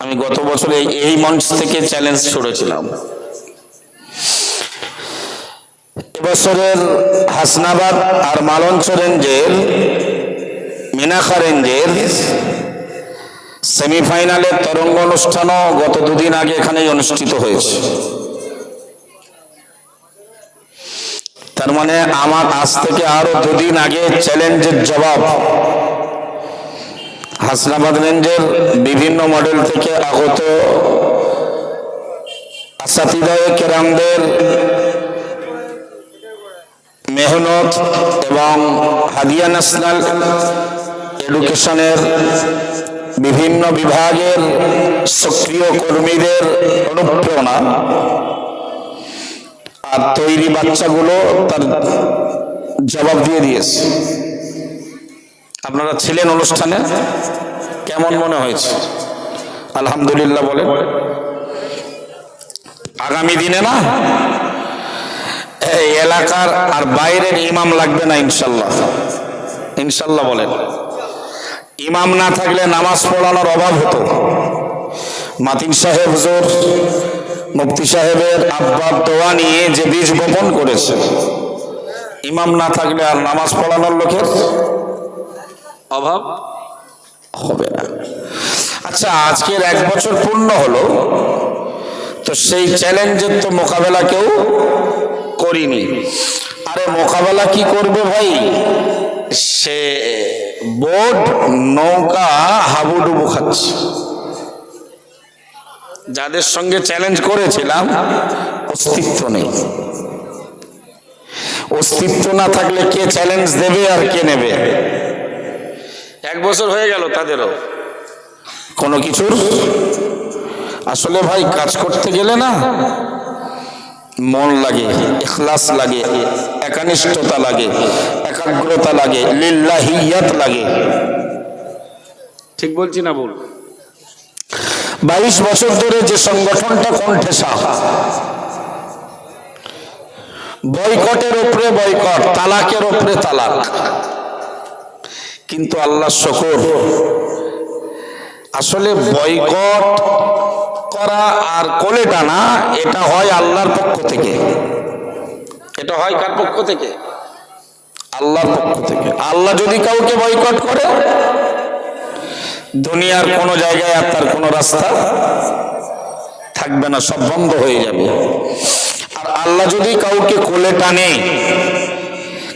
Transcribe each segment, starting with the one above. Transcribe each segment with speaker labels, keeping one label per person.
Speaker 1: আমি গত বছর এই মঞ্চ থেকে চ্যালেঞ্জ ছড়েছিলাম এবছরের হাসনাবাদ আর মালঞ্চ রেঞ্জের, মিনাখা রেঞ্জের সেমিফাইনালের তরঙ্গ অনুষ্ঠানও গত দুদিন আগে এখানেই অনুষ্ঠিত হয়েছে। তার মানে আমার আজ থেকে আরও দুদিন আগে চ্যালেঞ্জের জবাব হাসনাবাদ রেঞ্জের বিভিন্ন মডেল থেকে আগত কেরামদের মেহনত এবং হাদিয়া ন্যাশনাল এডুকেশনের বিভিন্ন বিভাগের সক্রিয় কর্মীদের অনুপ্রেরণা আর তৈরি বাচ্চাগুলো তার জবাব দিয়ে দিয়েছে। আপনারা ছিলেন অনুষ্ঠানে? কেমন মনে হয়েছে? আলহামদুলিল্লাহ বলে আগামী দিনে না, এই এলাকার আর বাইরের ইমাম লাগবে না ইনশাল্লাহ। ইনশাল্লাহ বলেন। ইমাম না থাকলে নামাজ পড়ানোর অভাব হতো। মাতিন সাহেব হুজুর, মুফতি সাহেবের আব্বার দোয়া নিয়ে যে বীজ বপন করেছে, ইমাম না থাকলে আর নামাজ পড়ানোর লোকের অভাব হবে না। আচ্ছা আজকের এক বছর পূর্ণ হলো, তো সেই চ্যালেঞ্জের তো মোকাবেলা কেউ করিনি। আরে, মোকাবেলা কি করবে ভাই? সে বোট, নৌকা, হাবুডুবু খাচ্ছে। যাদের সঙ্গে চ্যালেঞ্জ করেছিলাম, অস্তিত্ব নেই। অস্তিত্ব না থাকলে কে চ্যালেঞ্জ দেবে আর কে নেবে? এক বছর হয়ে গেল তাদেরও। কোনো কিছুর? আসলে ভাই কাজ করতে গেলে না মন লাগে ইখলাস লাগে একানিষ্ঠতা লাগে একাগ্রতা লাগে লিল্লাহিয়াত লাগে। ঠিক বলছি না বল বাইশ বছর ধরে যে সংগঠনটা কণ্ঠেসা বয়কটের উপরে বয়কট তালাকের উপরে তালাক। কিন্তু আল্লাহ শকর। আসলে বয়কট করা আর কোলে টানা এটা হয় আল্লাহর পক্ষ থেকে। এটা হয় কার পক্ষ থেকে? আল্লাহর পক্ষ থেকে। আল্লাহ যদি কাউকে বয়কট করে দুনিয়ার কোনো জায়গায় আর তার কোনো রাস্তা থাকবে না সব বন্ধ হয়ে যাবে। আর আল্লাহ যদি কাউকে কোলে টানে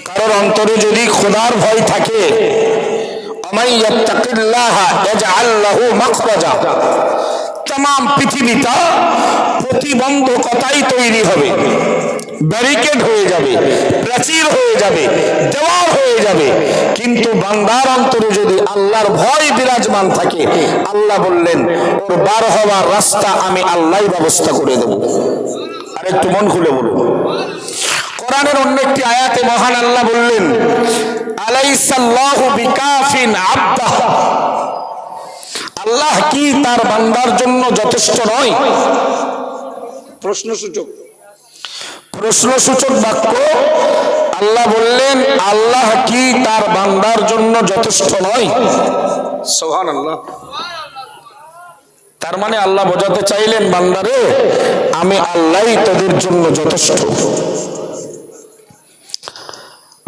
Speaker 1: কারোর অন্তরে যদি খোদার ভয় থাকে তাম পৃথিবীটা প্রতিবন্ধকতাই তৈরি হবে। ব্যারিকেড হয়ে যাবে, প্রাচীর হয়ে যাবে, দেওয়াল হয়ে যাবে। কিন্তু বান্দার অন্তরে যদি আল্লাহর ভয় বিরাজমান থাকে, আল্লাহ বললেন, ওর বার হওয়ার রাস্তা আমি আল্লাহই ব্যবস্থা করে দেব। আর একটু মন খুলে বলুন। কোরআনের অন্য একটি আয়াতে মহান আল্লাহ বললেন আলাইসাল্লাহু বিকাফিন আব্দাহ আল্লাহ কি তার বান্দার জন্য যথেষ্ট নয়? প্রশ্নসূচক। প্রশ্নসূচক বাক্য আল্লাহ বললেন আল্লাহ কি তার বান্দার জন্য যথেষ্ট নয়? সোহান আল্লাহ তার মানে আল্লাহ বোঝাতে চাইলেন বান্দারে আমি আল্লাহই তোদের জন্য যথেষ্ট।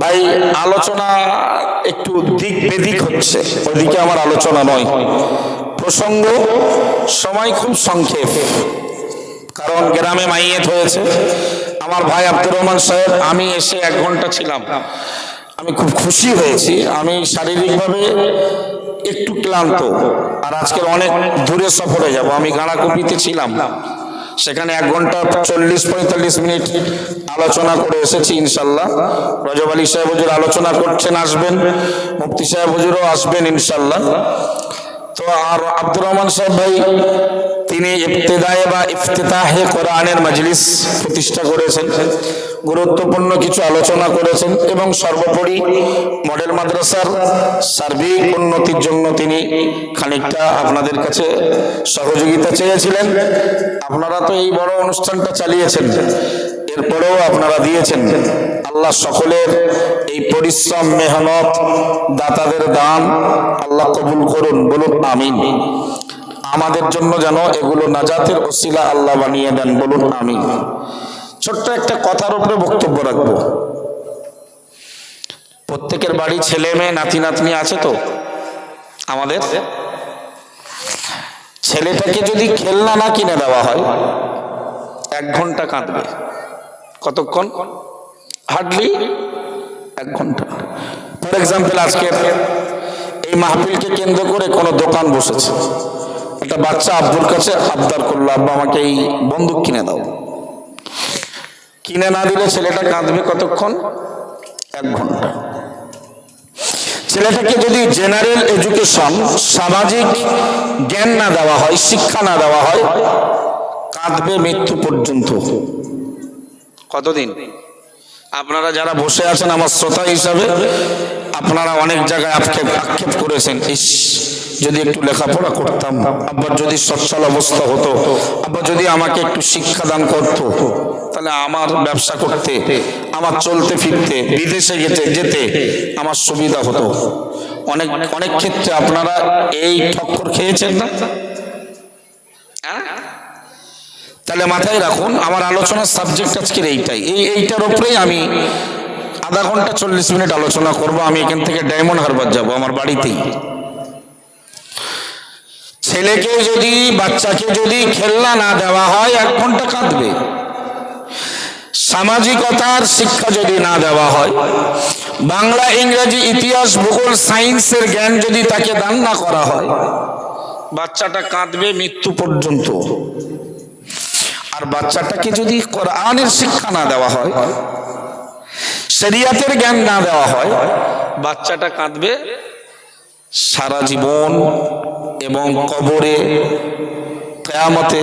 Speaker 1: ভাই, আলোচনা একটু দিক বেদিক হচ্ছে। ওইদিকে আমার আলোচনা নয়। প্রসঙ্গ, সময় খুব সংক্ষেপ। কারণ গ্রামে মাইয়েত হয়েছে। আমার ভাই আব্দুর রহমান সাহেব, আমি এসে এক ঘণ্টা ছিলাম। আমি খুব খুশি হয়েছি। আমি শারীরিকভাবে একটু ক্লান্ত। আর আজকের অনেক দূরে সফরে যাব। আমি গাড়াকুপিতে ছিলাম। সেখানে এক ঘণ্টা চল্লিশ পঁয়তাল্লিশ মিনিট আলোচনা করে এসেছি ইনশাল্লাহ। রজব আলী সাহেব হজুর আলোচনা করছেন, আসবেন। মুফতি সাহেব হজুরও আসবেন ইনশাল্লাহ। তো আর আব্দুর রহমান সাহেব ভাই তিনি ইফতেদায় বা ইফতেতাহে কোরআনের মজলিস প্রতিষ্ঠা করেছেন। গুরুত্বপূর্ণ কিছু আলোচনা করেছেন এবং সর্বোপরি মডেল মাদ্রাসার সার্বিক উন্নতির জন্য তিনি খানিকটা আপনাদের কাছে সহযোগিতা চেয়েছিলেন। আপনারা তো এই বড় অনুষ্ঠানটা চালিয়েছেন, এরপরেও আপনারা দিয়েছেন। আল্লাহ সকলের এই পরিশ্রম, মেহনত, দাতাদের দান আল্লাহ কবুল করুন, বলুন আমিন। আমাদের জন্য যেন এগুলো নাজাতের ওসিলা আল্লাহ বানিয়ে দেন, বলুন আমি ছোট্ট একটা কথার উপরে বক্তব্য রাখব। প্রত্যেকের বাড়ি ছেলে মেয়ে, নাতি নাতনি আছে তো? আমাদের? ছেলেটাকে যদি খেলনা না কিনে দেওয়া হয়, এক ঘণ্টা কাঁদবে। কতক্ষণ? হার্ডলি এক ঘণ্টা। ফর এক্সাম্পল আজকে এই মাহফিলকে কেন্দ্র করে কোনো দোকান বসেছে। একটা বাচ্চা আব্বুর কাছে আবদার করল, আব্বা, আমাকে এই বন্দুক কিনে দাও। কিনে না দিলে ছেলেটা কাঁদবে কতক্ষণ? এক ঘণ্টা। ছেলেটাকে যদি জেনারেল এডুকেশন সামাজিক জ্ঞান না দেওয়া হয়, শিক্ষা না দেওয়া হয়, কাঁদবে মৃত্যু পর্যন্ত। কতদিন? আপনারা যারা বসে আছেন আমার শ্রোতা হিসাবে, আপনারা অনেক জায়গায় আক্ষেপ আক্ষেপ করেছেন, ইস যদি একটু লেখাপড়া করতাম, আবার যদি সচ্ছল অবস্থা হতো, আবার যদি আমাকে একটু শিক্ষা দান করতো, তাহলে আমার ব্যবসা করতে, আমার চলতে ফিরতে, বিদেশে যেতে যেতে আমার সুবিধা হতো। অনেক অনেক ক্ষেত্রে আপনারা এই ঠক্কর খেয়েছেন না? হ্যাঁ? তাহলে মাথায় রাখুন, আমার আলোচনার সাবজেক্ট আজকের এইটাই। এই, এইটার উপরেই আমি আধা ঘণ্টা চল্লিশ মিনিট আলোচনা করব, আমি এখান থেকে ডায়মন্ড হারবার যাব, আমার বাড়িতেই। ছেলেকে যদি, বাচ্চাকে যদি খেলনা না দেওয়া হয়, এক ঘণ্টা কাঁদবে। সামাজিকতার শিক্ষা যদি না দেওয়া হয়, বাংলা, ইংরেজি, ইতিহাস, ভূগোল, সায়েন্সের জ্ঞান যদি তাকে দান না করা হয়, বাচ্চাটা কাঁদবে মৃত্যু পর্যন্ত। আর বাচ্চাটাকে যদি কোরআনের শিক্ষা না দেওয়া হয়, শরিয়াতের জ্ঞান না দেওয়া হয়, বাচ্চাটা কাঁদবে সারা জীবন। এবং কবরে, কেয়ামতে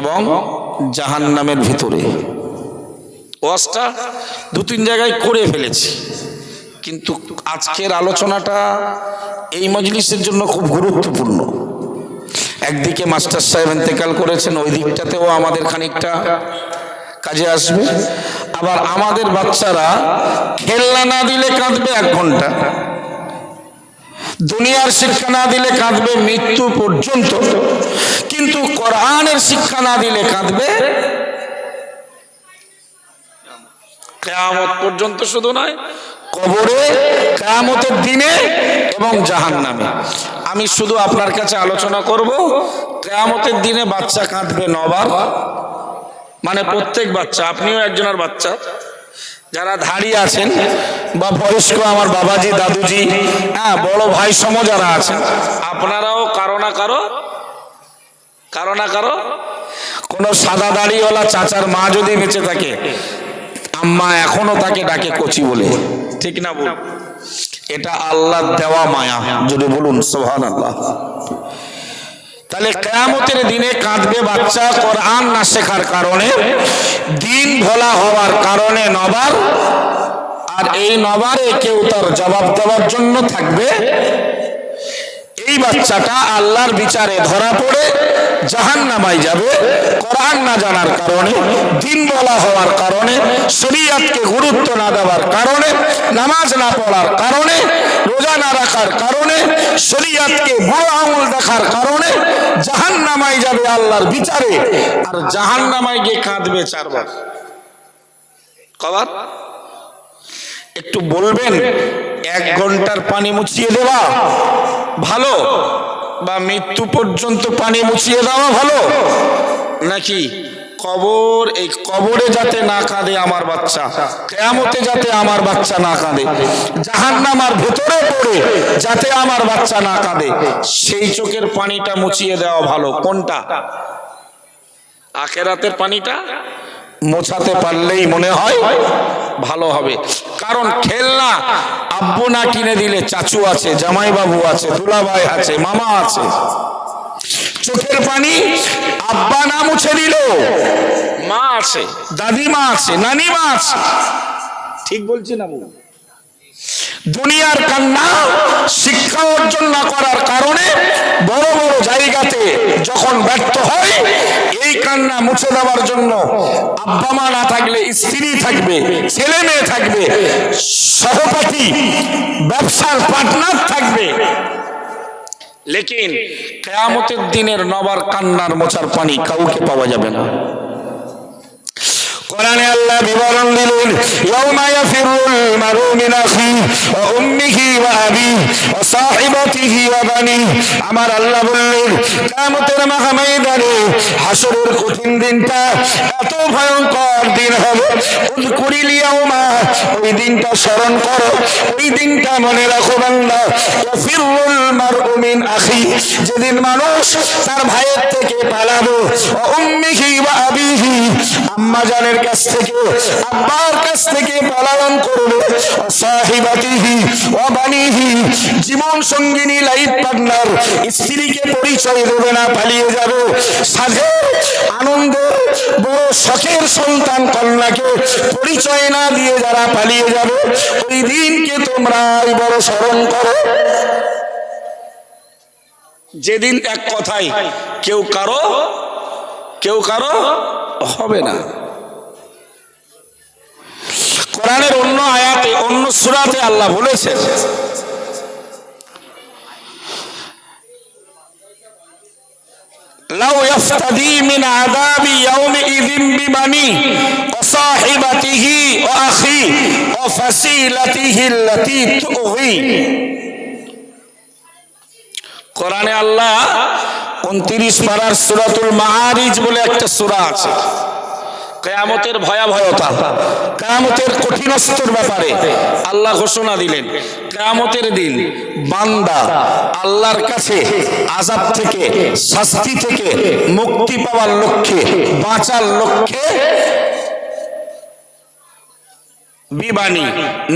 Speaker 1: এবং জাহান্নামের ভিতরে। ওয়াজটা দু তিন জায়গায় করে ফেলেছি। কিন্তু আজকের আলোচনাটা এই মজলিসের জন্য খুব গুরুত্বপূর্ণ। একদিকে মাস্টার সাহেব ইন্তেকাল করেছেন, ওই দিকটাতেও আমাদের খানিকটা কাজে আসবে। আবার আমাদের বাচ্চারা খেলনা না দিলে কাঁদবে এক ঘণ্টা। দুনিয়ার শিক্ষা না দিলে কাঁদবে মৃত্যু পর্যন্ত। কিন্তু কোরআনের শিক্ষা না দিলে কাঁদবে কেয়ামত পর্যন্ত শুধু নয়, কবরে, কেয়ামতের দিনে এবং জাহান নামে আমি শুধু আপনার কাছে আলোচনা করব, কেয়ামতের দিনে বাচ্চা কাঁদবে নবার। মানে প্রত্যেক বাচ্চা, আপনিও একজনের বাচ্চা। যারা ধাড়ি আছেন বা বয়স্ক আমার বাবাজি, দাদুজি হ্যাঁ বড় ভাই সম যারা আছেন, আপনারাও কারও না কারও কারও না কারও, কোন সাদা দাড়িওয়ালা চাচার মা যদি বেঁচে থাকে, আম্মা এখনও তাকে ডাকে কচি বলে। ঠিক না বল এটা আল্লাহ দেওয়া মায়া, যদি বলুন সোহান আল্লাহ তাহলে কেয়ামতের দিনে কাঁদবে বাচ্চা কোরআন না শেখার কারণে, দিন ভোলা হওয়ার কারণে নবার, আর এই নবারে কেউ তার জবাব দেওয়ার জন্য থাকবে। এই বাচ্চাটা আল্লাহর বিচারে ধরা পড়ে জাহান নামাই যাবে, কোরআন না জানার কারণে, দিন বলা হওয়ার কারণে, শরীয়তকে গুরুত্ব না দেওয়ার কারণে, নামাজ না পড়ার কারণে, রোজা না রাখার কারণে, শরীয়তকে বড় আঙুল দেখার কারণে জাহান নামাই যাবে আল্লাহর বিচারে, আর জাহান নামাই গিয়ে কাঁদবে চারবার। কবার? একটু বলবেন, এক ঘণ্টার পানি মুছিয়ে দেওয়া ভালো বা মৃত্যু পর্যন্ত পানি মুছিয়ে দেওয়া ভালো? নাকি কবর, এই কবরে যাতে না কাঁদে আমার বাচ্চা। কেয়ামতে যাতে আমার বাচ্চা না কাঁদে। জাহান্নামার ভেতরে পড়ে যাতে আমার বাচ্চা না কাঁদে। সেই চোখের পানিটা মুছিয়ে দেওয়া ভালো। কোনটা? আখেরাতের পানিটা? মোছাতে পারলেই মনে হয় ভালো হবে। কারণ খেলনা আব্বু না কিনে দিলে চাচু আছে জামাই বাবু আছে, দুলাভাই আছে, মামা আছে। চোখের পানি আব্বা না মুছে দিল। মা আছে। দাদিমা আছে নানিমা আছে। ঠিক বলছি না দুনিয়ার কান্না শিক্ষা অর্জন না করার কারণে বড় বড় জায়গাতে যখন ব্যর্থ হয় এই কান্না মুছে দেওয়ার জন্য আব্বা মা না থাকলে স্ত্রী থাকবে ছেলে মেয়ে থাকবে সহপাঠী ব্যবসার পার্টনার থাকবে। লেকিন কেয়ামতের দিনের নবার কান্নার মোছার পানি কাউকে পাওয়া যাবে না। কোরআনে আল্লাহ বিবরণ দিলেন, ইয়াউমা ইয়াফিরুল মারু মিন আখি ওয়া উম্মিহি ওয়া আবি ওয়া সাহিবাতিহি ওয়া বানি। আমার আল্লাহ বললেন, কিয়ামতের মাহা ময়দানে হাসরের কঠিন দিনটা এত ভয়ঙ্কর দিন হবে। উযকুরিল ইয়াউমা, ওই দিনটা স্মরণ করো। ওই দিনটা মনে রাখো বান্দা, ইয়াফিরুল মারু মিন আখি। যেদিন মানুষ তার ভাইয়ের থেকে পালাবে, ওয়া উম্মিহি ওয়া আবিহি। আম্মা জানের কাছ থেকে, আব্বার কাছ থেকে পালায়ন করবে সাহিবাতিহি ও বানিহি জীবন সঙ্গিনী লাইফ পার্টনার, স্ত্রীকে পরিচয় দেবে না, পালিয়ে যাবে। বড় শখের সন্তান কন্যাকে পরিচয় না দিয়ে যারা পালিয়ে যাবে, ওই দিনকে তোমরা বড় স্মরণ করো। যেদিন এক কথাই কেউ কারও কেউ কারও হবে না। কোরআনের অন্য আয়াতে, অন্য সূরাতে আল্লাহ বলেছেন। লাউ ইয়াফতাদি মিন আযাবি ইয়াউমিযিন বিবানি ওয়া সাহিবাতিহি ওয়া আখি ওয়া ফাসিলাতিহি আল্লাতী তুগি কোরআনে আল্লাহ 29 পারার সূরাতুল মাআরিজ বলে একটা সূরা আছে। কেয়ামতের ভয়াবহতা কেয়ামতের কঠিনস্তর ব্যাপারে আল্লাহ ঘোষণা দিলেন। কেয়ামতের দিন বান্দা আল্লাহর কাছে আজাব থেকে শাস্তি থেকে মুক্তি পাওয়ার লক্ষ্যে বাঁচার লক্ষ্যে বিবানী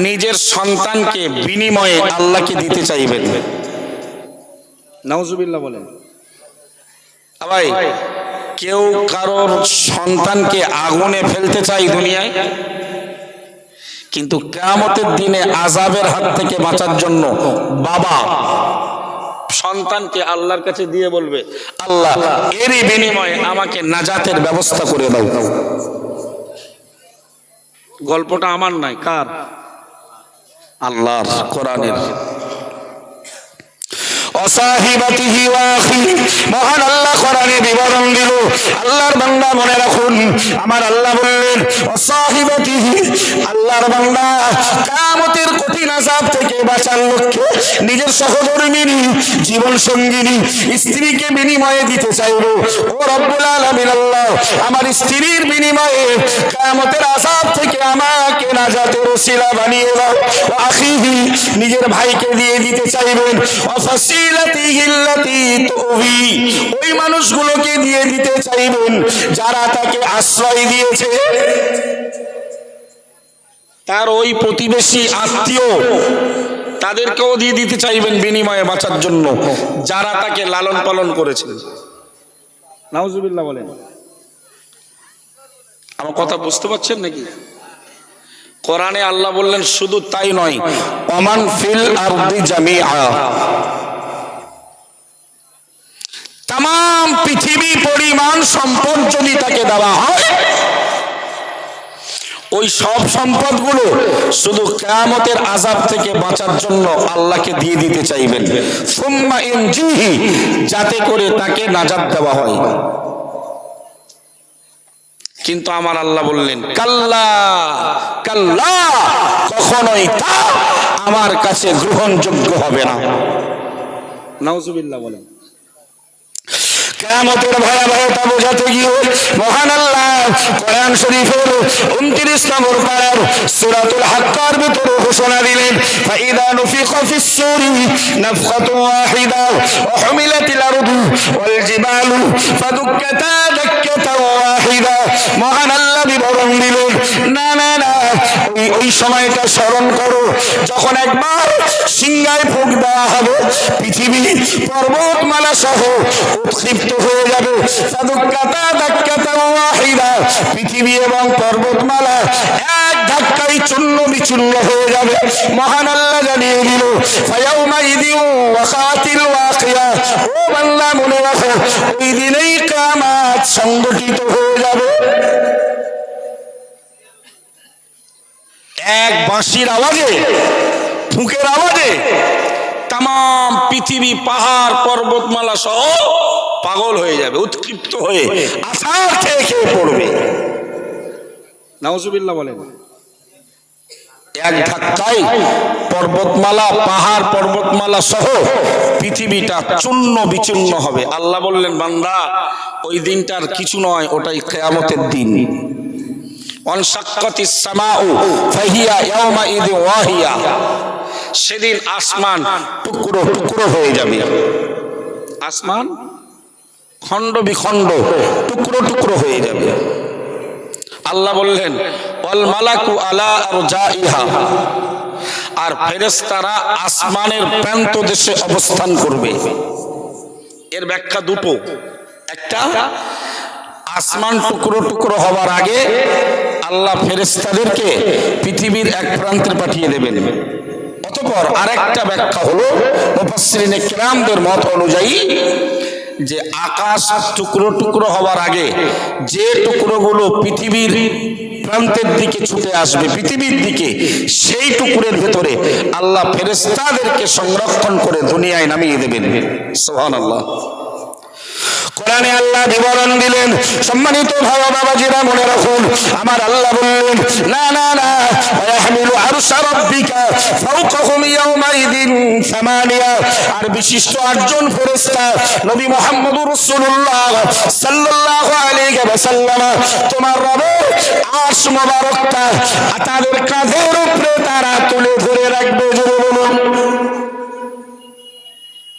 Speaker 1: নিজের সন্তানকে বিনিময়ে আল্লাহকে দিতে চাইবেন। নাউজুবিল্লাহ বলেন। ভাই কেউ কারোর সন্তানকে আগুনে ফেলতে চাই দুনিয়ায়, কিন্তু কেয়ামতের দিনে আজাবের হাত থেকে বাঁচার জন্য বাবা সন্তানকে আল্লাহর কাছে দিয়ে বলবে, আল্লাহ, এরই বিনিময়ে আমাকে নাজাতের ব্যবস্থা করে দাও। গল্পটা আমার নাই, কার? আল্লাহর কোরআনের। আল্লাহ বিবরণ আল্লাহর বান্দা আমার আল্লাহ আল্লাহর আযাব থেকে নিজের সহধর্মিনী জীবন সঙ্গিনী স্ত্রীকে বিনিময়ে দিতে চাইব। ও রব্বুল আলামিন আমার স্ত্রীর বিনিময়ে কামতের আযাব থেকে আমাকে নাজাতের ওসিলা বানিয়ে দাও। আখিহি, নিজের ভাইকে দিয়ে দিতে চাইবেন। ওই মানুষগুলোকে দিয়ে দিতে চাইবেন, যারা তাকে আশ্রয় দিয়েছে। তার ওই প্রতিবেশী আত্মীয় তাদেরকেও দিয়ে দিতে চাইবেন বিনিময়ে বাঁচার জন্য, যারা তাকে লালন পালন নাউজুবিল্লাহ বলেন। আমার কথা বুঝতে পারছেন নাকি? কোরআনে আল্লাহ বললেন, শুধু তাই নয় অমান ফিল জামিআ। তাম পৃথিবী পরিমাণ সম্পদ যদি তাকে দেওয়া হয়, ওই সব সম্পদগুলো শুধু কেয়ামতের আজাব থেকে বাঁচার জন্য আল্লাহকে দিয়ে দিতে চাইবেন। যাতে করে তাকে নাজাত দেওয়া হয়। কিন্তু আমার আল্লাহ বললেন, কাল্লা কাল্লা, কখনোই তা আমার কাছে গ্রহণযোগ্য হবে না। নাউজুবিল্লাহ বলেন। কেয়ামতের ভয়াবহতা বোঝাতে গিয়ে মহান আল্লাহ কোরআন শরীফের উনত্রিশ নম্বর পাড়ার সুরাতুল হাক্কার ভিতরে ঘোষণা দিলেন ফিস সূরি নাফখাতু ওয়াহিদা ওয়া হুমিলাতিল আরদু ওয়াল জিবালু ফাদুক্কাতা দাক্কাতা ওয়াহিদা। মহান আল্লাহ বিবরণ দিলেন, না না না ওই সময়টা স্মরণ করো, যখন একবার সিংহায় ফুক দেওয়া হবে পৃথিবী পর্বতমালা সহ উৎক্ষিপ্ত হয়ে যাবে। পৃথিবী এবং পর্বতমালা এক ধাক্কায় চূর্ণ বিচূর্ণ হয়ে যাবে। মহান আল্লাহ জানিয়ে দিল মনে রাখো, ওই দিনেই কিয়ামত সংগঠিত হয়ে যাবে। এক বাঁশির আওয়াজে ফুঁকের আওয়াজে তাম পৃথিবী পাহাড় পর্বতমালা সহ পাগল হয়ে যাবে উৎক্ষিপ্ত হয়ে আছাড় খেয়ে খেয়ে পড়বে। নাউজুবিল্লাহ বলেন। এক ধাক্কায় পর্বতমালা পাহাড় পর্বতমালা সহ পৃথিবীটা চূর্ণ বিচূর্ণ হবে। আল্লাহ বললেন বান্দা ওই দিনটার কিছু নয় ওটাই কেয়ামতের দিন। সেদিন আসমান টুকরো টুকরো হয়ে যাবে। আসমান খণ্ড বিখণ্ড টুকরো টুকরো হয়ে যাবে। আল্লাহ বললেন অল মালাকু আলা জাইহা আর ফেরেশতারা আসমানের প্রান্ত দেশে অবস্থান করবে। এর ব্যাখ্যা দুটো। একটা, আসমান টুকরো টুকরো হবার আগে আল্লাহ ফেরেশতাদেরকে পৃথিবীর এক প্রান্তে পাঠিয়ে দেবেন। অতঃপর আরেকটা ব্যাখ্যা হলো, মুফাসসিরিনে কিরামদের মত অনুযায়ী যে আকাশ টুকরো টুকরো হওয়ার আগে যে টুকরোগুলো পৃথিবীর প্রান্তের দিকে ছুটে আসবে, পৃথিবীর দিকে, সেই টুকরের ভেতরে আল্লাহ ফেরেশতাদেরকে সংরক্ষণ করে দুনিয়ায় নামিয়ে দেবেন। সুবহানাল্লাহ। কোরআনে আল্লাহ বিবরণ দিলেন, সম্মানিত ভাবা বাবাজিরা মনে রাখুন, আমার আল্লাহ বললেন, না না না, ওয়াহমিলু আরশা রাব্বিকা ফাওকাহুম ইয়াওমাইদিন সামানিয়া। আর বিশিষ্ট আটজন ফেরেশতা, নবী মুহাম্মদুর রাসূলুল্লাহ সাল্লাল্লাহু আলাইহি ওয়াসাল্লাম, তোমার রবের আরশ মোবারকটা তাদের কাঁধের উপরে তারা তুলে ধরে রাখবে বলুন।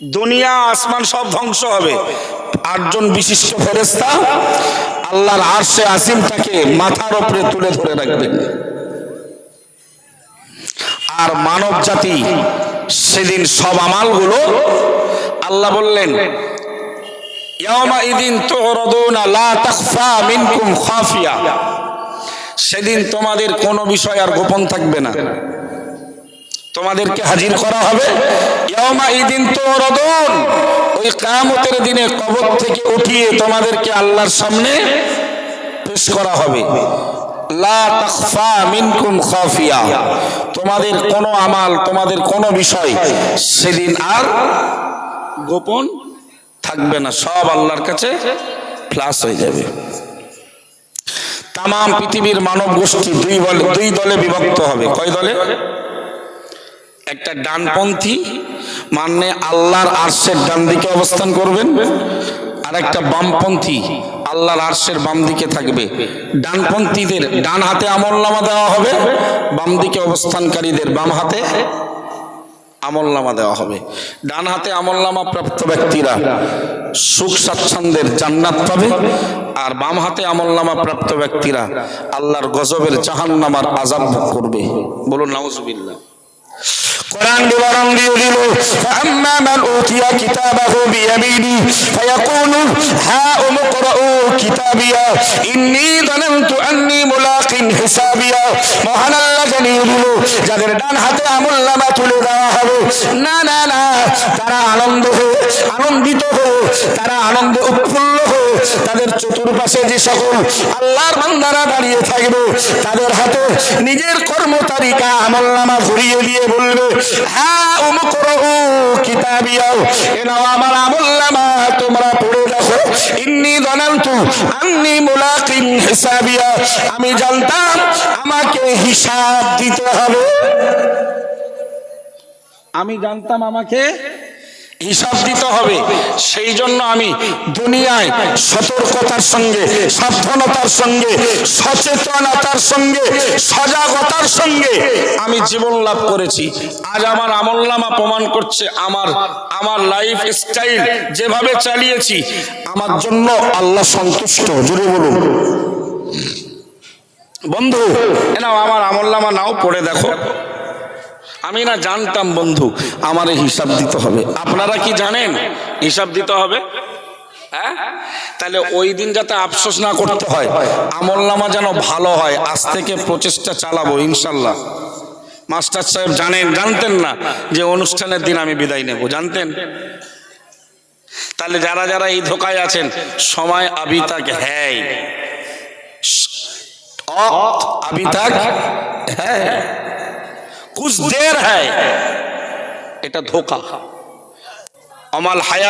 Speaker 1: দুনিয়া, আসমান সব ধ্বংস হবে। আটজন বিশিষ্ট ফেরেস্তা আল্লাহর আরশে আসিমটাকে মাথার উপরে তুলে ধরে রাখবেন। আর মানব জাতি সেদিন সব আমালগুলো আল্লাহ বললেন সেদিন তোমাদের কোনো বিষয় আর গোপন থাকবে না। তোমাদেরকে হাজির করা হবে ইয়ামা ইদিন তো রদন ওই কামতের দিনে কবর থেকে উঠিয়ে তোমাদেরকে আল্লাহর সামনে পেশ করা হবে। তোমাদের কোনো আমাল, তোমাদের কোনো বিষয় সেদিন আর গোপন থাকবে না। সব আল্লাহর কাছে ফ্লাস হয়ে যাবে। তাম পৃথিবীর মানব গোষ্ঠী দুই দুই দলে বিভক্ত হবে। কয় দলে? একটা ডানপন্থী মানে আল্লাহর আরশের ডান দিকে অবস্থান করবেন আর একটা বামপন্থী আল্লাহর আরশের বাম দিকে থাকবে। ডানপন্থীদের ডান হাতে আমলনামা দেওয়া হবে, বাম দিকে অবস্থানকারীদের বাম হাতে আমলনামা দেওয়া হবে। ডান হাতে আমলনামা প্রাপ্ত ব্যক্তিরা সুখ স্বাচ্ছন্দ্যের জান্নাত পাবে, আর বাম হাতে আমলনামা প্রাপ্ত ব্যক্তিরা আল্লাহর গজবের জাহান্নামার ভোগ করবে। বলুন, নাউজুবিল্লাহ। কোরআন বিবরণ দিয়ে দিল ফাম্মা মান উতিয়া কিতাবাহু বিয়ামিনি, ফায়াকুলু, হা উমকরাউ কিতাবিয়া। ইন্নী যানানতু আন্নী মুলাকিন হিসাবিয়া। মহান আল্লাহ জানিয়ে দিল যাদের ডান হাতে আমলনামা তুলে দেওয়া হবে। না না না, তারা আনন্দ হয়ে, আনন্দিত হয়ে, তারা আনন্দে উৎফুল্ল হয়ে, তাদের চতুর্পাশে যে সকল আল্লাহর বান্দারা দাঁড়িয়ে থাকবে, তাদের হাতে নিজের কর্ম তালিকা আমলনামা ঘুরিয়ে দিয়ে বলবে হ্যাঁ উমকরহু কিতাবিয়াও। আন্নি মুলাকিন হিসাবিয়া। আমি জানতাম আমাকে হিসাব দিতে হবে। আমি জানতাম আমাকে হিসাব দিতে হবে। সেই জন্য আমি দুনিয়ায় সতর্কতার সঙ্গে, সাবধানতার সঙ্গে, সচেতনতার সঙ্গে, সজাগতার সঙ্গে আমি জীবন লাভ করেছি। আজ আমার আমলনামা প্রমাণ করছে আমার আমার লাইফ স্টাইল যেভাবে চালিয়েছি, আমার জন্য আল্লাহ সন্তুষ্ট। জুড়ে বলুন। বন্ধু এনাও আমার আমলনামা নাও পড়ে দেখো। আমি না জানতাম বন্ধু, আমার হিসাব দিতে হবে। আপনারা কি জানেন? হিসাব দিতে হবে? হ্যাঁ? তাহলে ওই দিন যাতে আফসোস না করতে হয়, আমল নামা যেন ভালো হয়, আজ থেকে প্রচেষ্টা চালাবো, ইনশাল্লাহ। মাস্টার সাহেব জানেন, জানতেন না যে অনুষ্ঠানের দিন আমি বিদায় নেব, জানতেন? তাহলে যারা যারা এই ধোকায় আছেন, সময় আবি তাকে হ্যাঁ আবি তাক হ্যাঁ कुछ देर है এটা ধোকা অমাল হায়া